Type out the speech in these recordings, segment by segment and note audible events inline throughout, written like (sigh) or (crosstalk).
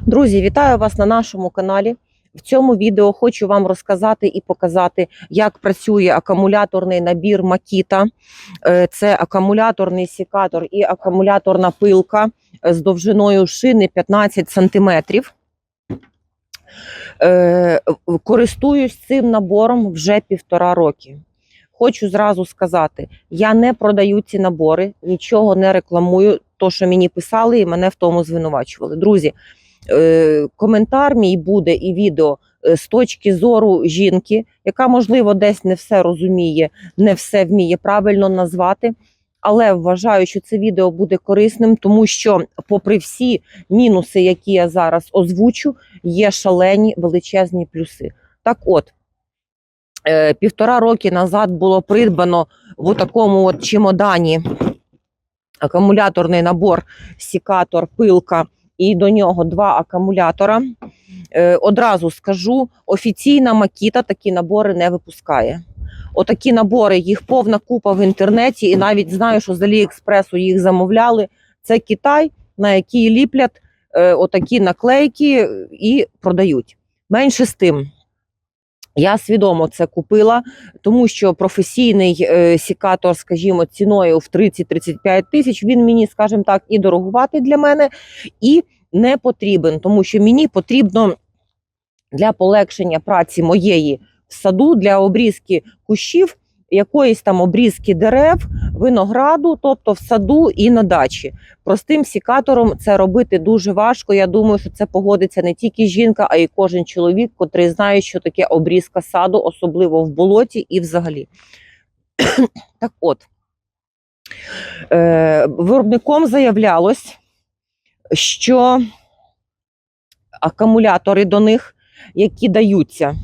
Друзі, вітаю вас на нашому каналі. В цьому відео хочу вам розказати і показати, як працює акумуляторний набір Makita. Е, Це акумуляторний секатор і акумуляторна пилка е, з довжиною шини 15 см. Користуюсь цим набором вже півтора роки. Хочу зразу сказати: я не продаю ці набори, нічого не рекламую. То, що мені писали, і мене в тому звинувачували. Друзі, е, коментар мій буде і відео е, з точки зору жінки, яка, можливо, десь не все розуміє, не все вміє правильно назвати. Але вважаю, що це відео буде корисним, тому що, попри всі мінуси, які я зараз озвучу, є шалені величезні плюси. Так от, е, півтора роки назад було придбано в такому от чемодані акумуляторний набор, сікатор, пилка і до нього два акумулятора. Е, одразу скажу, офіційна Макіта такі набори не випускає. Отакі набори, їх повна купа в інтернеті, і навіть знаю, що з Аліекспресу їх замовляли. Це Китай, на який ліплять е, отакі наклейки і продають. Менше з тим. Я свідомо це купила, тому що професійний е, сікатор, скажімо, ціною в 30-35 тисяч, він мені, скажімо так, і дорогувати для мене, і не потрібен, тому що мені потрібно для полегшення праці моєї в саду, для обрізки кущів, якоїсь там обрізки дерев, винограду, тобто в саду і на дачі. Простим сікатором це робити дуже важко. Я думаю, що це погодиться не тільки жінка, а й кожен чоловік, котрий знає, що таке обрізка саду, особливо в болоті і взагалі. так от, е, виробником заявлялось, що акумулятори до них, які даються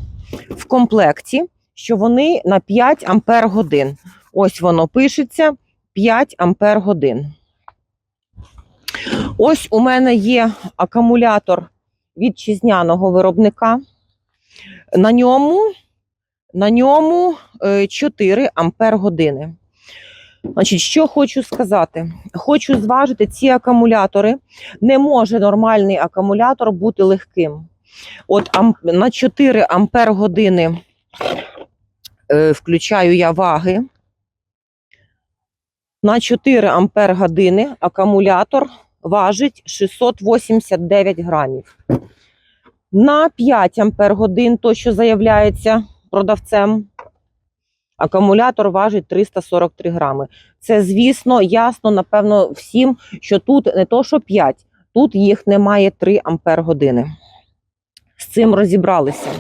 в комплекті, що вони на 5 ампер годин. Ось воно пишеться 5 ампер годин. Ось у мене є акумулятор вітчизняного виробника. На ньому, на ньому е, 4 ампер години. Значить, що хочу сказати? Хочу зважити ці акумулятори. Не може нормальний акумулятор бути легким. От на 4 ампер години е, включаю я ваги. На 4 ампер години акумулятор важить 689 грамів. На 5 ампер годин, то, що заявляється продавцем, акумулятор важить 343 грами. Це, звісно, ясно, напевно, всім, що тут не то, що 5, тут їх немає 3 ампер години. З цим розібралися.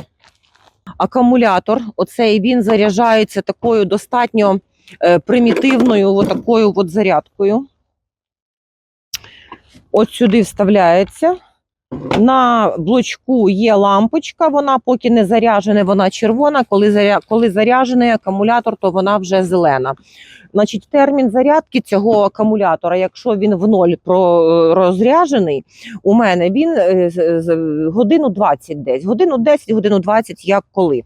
Акумулятор, оцей він заряджається такою достатньо е, примітивною от от зарядкою. От сюди вставляється. На блочку є лампочка, вона поки не заряджена, вона червона. Коли заря... коли заряджений акумулятор, то вона вже зелена. Значить, термін зарядки цього акумулятора, якщо він в ноль розряджений, у мене він е, годину 20 десь, годину 10, годину 20, як коли.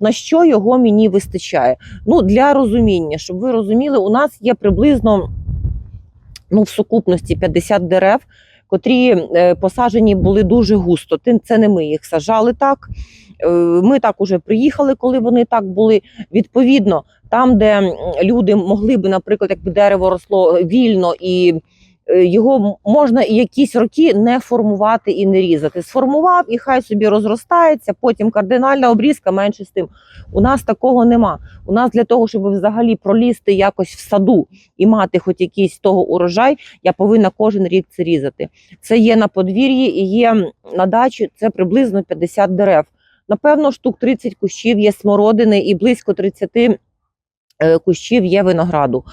На що його мені вистачає? Ну, для розуміння, щоб ви розуміли, у нас є приблизно ну, в сукупності 50 дерев, котрі е, посаджені були дуже густо. Це не ми їх сажали так. Е, Ми так уже приїхали, коли вони так були. Відповідно, там, де люди могли би, наприклад, якби дерево росло вільно і його можна якісь роки не формувати і не різати. Сформував і хай собі розростається. Потім кардинальна обрізка менше з тим. У нас такого нема. У нас для того, щоб взагалі пролізти якось в саду і мати хоч якийсь того урожай, я повинна кожен рік це різати. Це є на подвір'ї і є на дачі. Це приблизно 50 дерев. Напевно, штук 30 кущів є смородини і близько 30 е, кущів є винограду.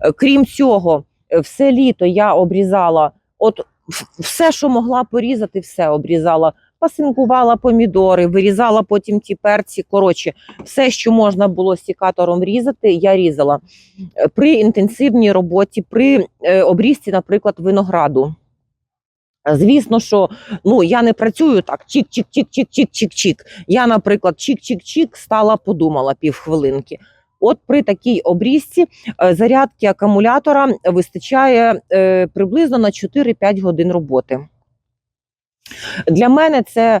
Е, Крім цього, е, все літо я обрізала. От все, що могла порізати, все обрізала. Пасинкувала помідори, вирізала потім ті перці. Коротше, все, що можна було сікатором різати, я різала. Е, При інтенсивній роботі, при е, обрізці, наприклад, винограду. Звісно, що ну я не працюю так чик-чик-чик-чик-чик-чик-чик. Я, наприклад, чик-чик-чик стала, подумала півхвилинки. От при такій обрізці е, зарядки акумулятора вистачає е, приблизно на 4-5 годин роботи. Для мене це е,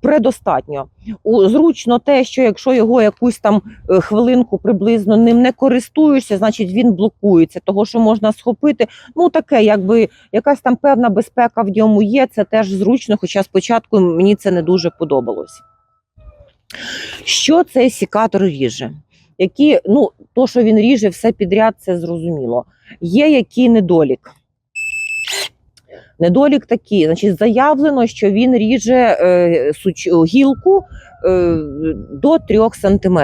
предостатньо. Зручно те, що якщо його якусь там хвилинку приблизно ним не користуєшся, значить він блокується, того що можна схопити. Ну таке, якби якась там певна безпека в ньому є, це теж зручно, хоча спочатку мені це не дуже подобалось. Що цей сікатор ріже? Які, ну, то, що він ріже все підряд, це зрозуміло. Є який недолік. Недолік такий, значить, заявлено, що він ріже е, суч, гілку е, до 3 см.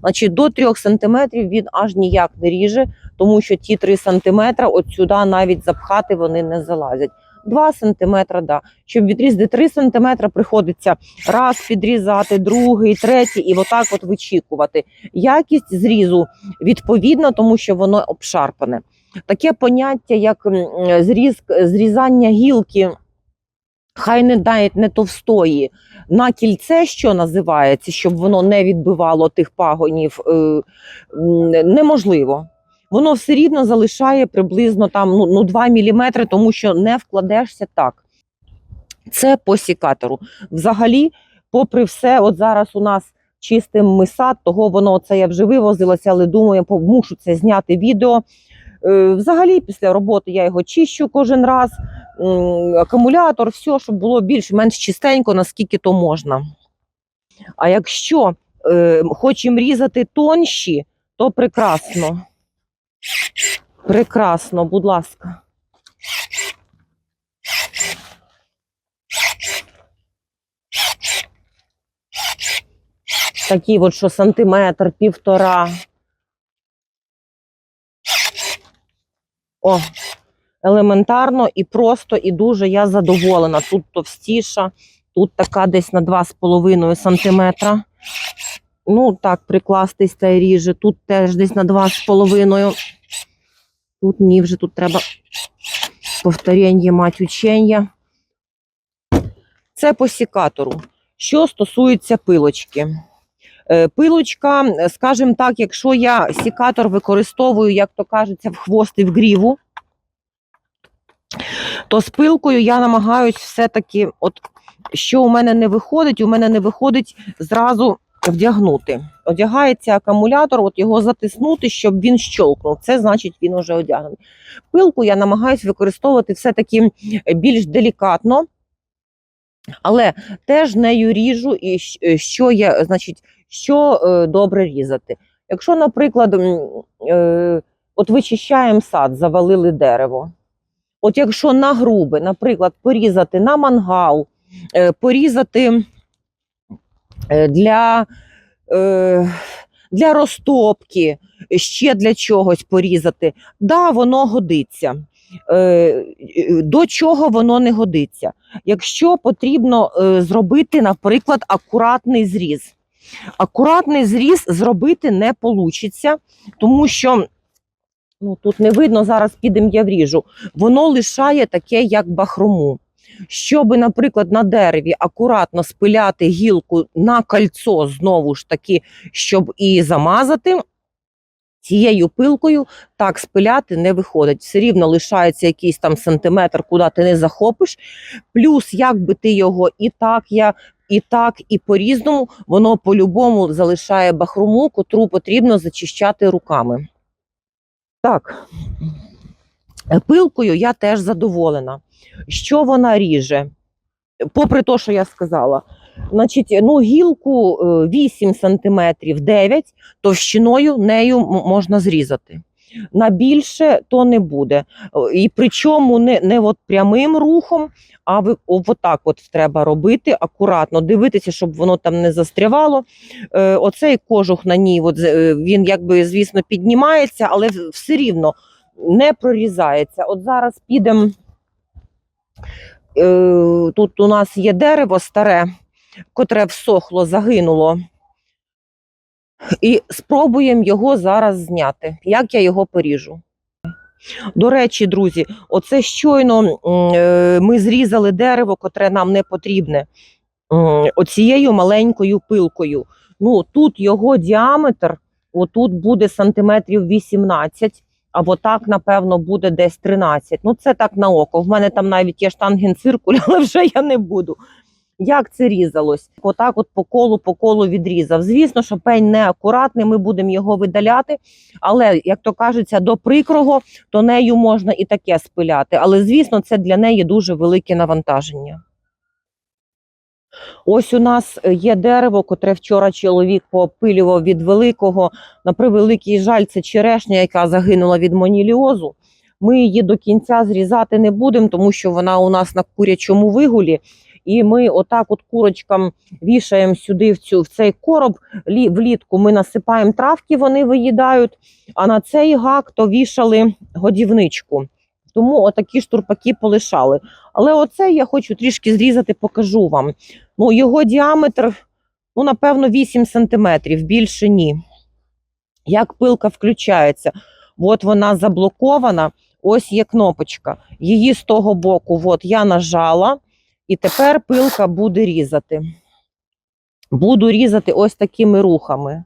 Значить, до 3 см він аж ніяк не ріже, тому що ті 3 см от сюди навіть запхати вони не залазять. 2 см, да. Щоб відрізати 3 см, приходиться раз підрізати, другий, третій, і отак от вичікувати. Якість зрізу відповідна, тому що воно обшарпане. Таке поняття, як зріз, зрізання гілки, хай не навіть не товстої, на кільце, що називається, щоб воно не відбивало тих пагонів, е, неможливо. Воно все рівно залишає приблизно там ну, ну 2 мм, тому що не вкладешся так. Це по сікатору. Взагалі, попри все, от зараз у нас чистим ми сад, того воно це я вже вивозилася, але думаю, мушу це зняти відео. Е, Взагалі, після роботи я його чищу кожен раз. Акумулятор, все, щоб було більш-менш чистенько, наскільки то можна. А якщо е, хочемо різати тонші, то прекрасно. Прекрасно, будь ласка. Такі от, що сантиметр, півтора. О, елементарно і просто, і дуже я задоволена. Тут товстіша, тут така десь на 2,5 сантиметра. Ну, так, прикластись та й ріже. Тут теж десь на 2,5. Тут ні, вже тут треба повторення, мать учення. Це по сікатору. Що стосується пилочки. Е, Пилочка, скажімо так, якщо я сікатор використовую, як то кажеться, в хвост і в гріву, то з пилкою я намагаюсь все-таки, от що у мене не виходить, у мене не виходить зразу вдягнути. Одягається акумулятор, от його затиснути, щоб він щолкнув. Це значить, він уже одягнений. Пилку я намагаюсь використовувати все-таки більш делікатно, але теж нею ріжу, і е, що є, значить, що е, добре різати. Якщо, наприклад, е, от вичищаємо сад, завалили дерево. От якщо на грубе, наприклад, порізати на мангал, порізати для, е, для розтопки, ще для чогось порізати, да, воно годиться. Е, е, До чого воно не годиться? Якщо потрібно е, зробити, наприклад, акуратний зріз. Акуратний зріз зробити не вийде, тому що ну, тут не видно, зараз підемо я вріжу. Воно лишає таке, як бахрому. Щоб, наприклад, на дереві акуратно спиляти гілку на кольцо, знову ж таки, щоб і замазати. Цією пилкою так спиляти не виходить. Все рівно лишається якийсь там сантиметр, куди ти не захопиш. Плюс, як би ти його і так, я, і так, і по-різному, воно по-любому залишає бахрому, котру потрібно зачищати руками. Так, пилкою я теж задоволена. Що вона ріже? Попри те, що я сказала, значить, ну, гілку е, 8 см 9 товщиною нею можна зрізати. На більше то не буде. І причому не, не от прямим рухом, а отак от треба робити акуратно, дивитися, щоб воно там не застрявало. Е, оцей кожух на ній, от, е, він якби, звісно, піднімається, але все рівно не прорізається. От зараз підемо. Е, тут у нас є дерево старе, котре всохло, загинуло. І спробуємо його зараз зняти. Як я його поріжу? До речі, друзі, оце щойно е, ми зрізали дерево, котре нам не потрібне. Оцією маленькою пилкою. Ну, тут його діаметр, отут буде сантиметрів 18, Або так, напевно, буде десь 13. Ну, це так на око. В мене там навіть є штангенциркуль, (laughs) але вже я не буду. Як це різалось? Отак, от по колу, по колу відрізав. Звісно, що пень неакуратний, ми будемо його видаляти. Але, як то кажеться, до прикрого, то нею можна і таке спиляти. Але, звісно, це для неї дуже велике навантаження. Ось у нас е, є дерево, котре вчора чоловік поопилював від великого. На превеликий жаль, це черешня, яка загинула від моніліозу. Ми її до кінця зрізати не будемо, тому що вона у нас на курячому вигулі. І ми отак от курочкам вішаємо сюди в, цю, в цей короб. Влітку ми насипаємо травки, вони виїдають, а на цей гак то вішали годівничку. Тому отакі штурпаки полишали. Але оце я хочу трішки зрізати, покажу вам. Ну, його діаметр, ну, напевно, 8 сантиметрів, більше ні. Як пилка включається? От вона заблокована, ось є кнопочка. Її з того боку от я нажала, і тепер пилка буде різати. Буду різати ось такими рухами.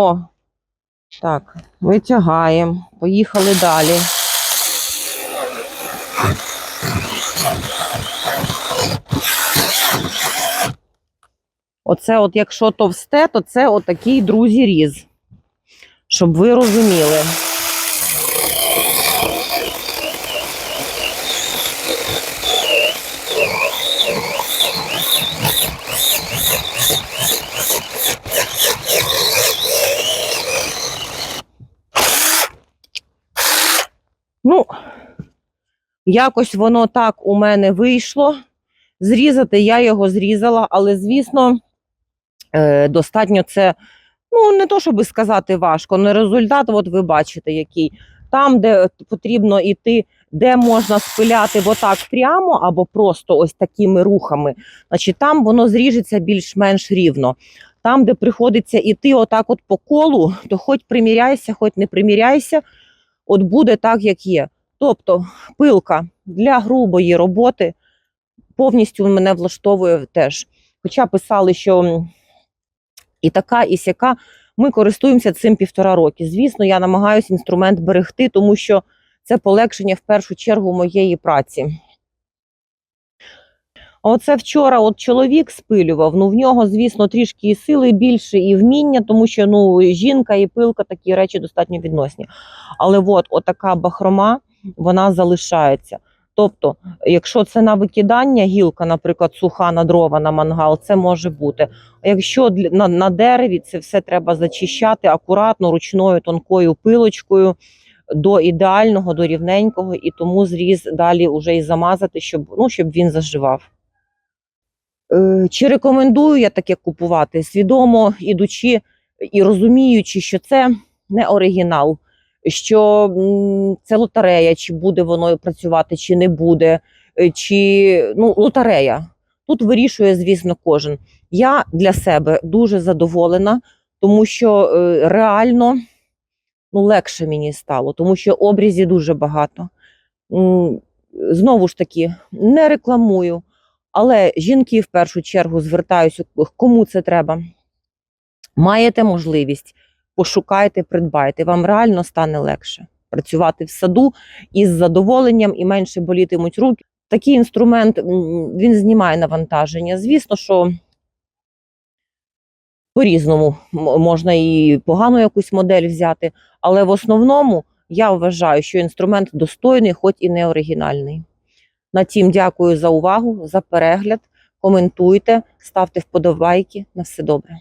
О, так, витягаємо. Поїхали далі. Оце, от якщо товсте, то це отакий, друзі, різ. Щоб ви розуміли. Ну, якось воно так у мене вийшло. Зрізати я його зрізала, але, звісно, е, достатньо це, ну, не то, щоб сказати важко, але результат, от ви бачите, який. Там, де потрібно йти, де можна спиляти отак прямо або просто ось такими рухами, значить там воно зріжеться більш-менш рівно. Там, де приходиться йти отак от по колу, то хоч приміряйся, хоч не приміряйся, от буде так, як є. Тобто пилка для грубої роботи повністю мене влаштовує теж. Хоча писали, що і така, і сяка, ми користуємося цим півтора роки. Звісно, я намагаюся інструмент берегти, тому що це полегшення в першу чергу моєї праці. Оце вчора от чоловік спилював. Ну в нього, звісно, трішки і сили більше, і вміння, тому що ну жінка і пилка такі речі достатньо відносні. Але от отака бахрома, вона залишається. Тобто, якщо це на викидання гілка, наприклад, суха на дрова на мангал, це може бути. А якщо на, на дереві це все треба зачищати акуратно, ручною тонкою пилочкою до ідеального, до рівненького, і тому зріз далі вже і замазати, щоб, ну, щоб він заживав. Е, Чи рекомендую я таке купувати? Свідомо ідучи і розуміючи, що це не оригінал, що це лотерея, чи буде воно працювати, чи не буде, е, чи ну, лотерея. Тут вирішує, звісно, кожен. Я для себе дуже задоволена, тому що е, реально ну, легше мені стало, тому що обрізів дуже багато. Знову ж таки, не рекламую. Але жінки в першу чергу звертаюся, кому це треба. Маєте можливість, пошукайте, придбайте. Вам реально стане легше працювати в саду із задоволенням і менше болітимуть руки. Такий інструмент він знімає навантаження. Звісно, що по-різному можна і погану якусь модель взяти, але в основному я вважаю, що інструмент достойний, хоч і не оригінальний. На тім дякую за увагу, за перегляд. Коментуйте, ставте вподобайки. На все добре.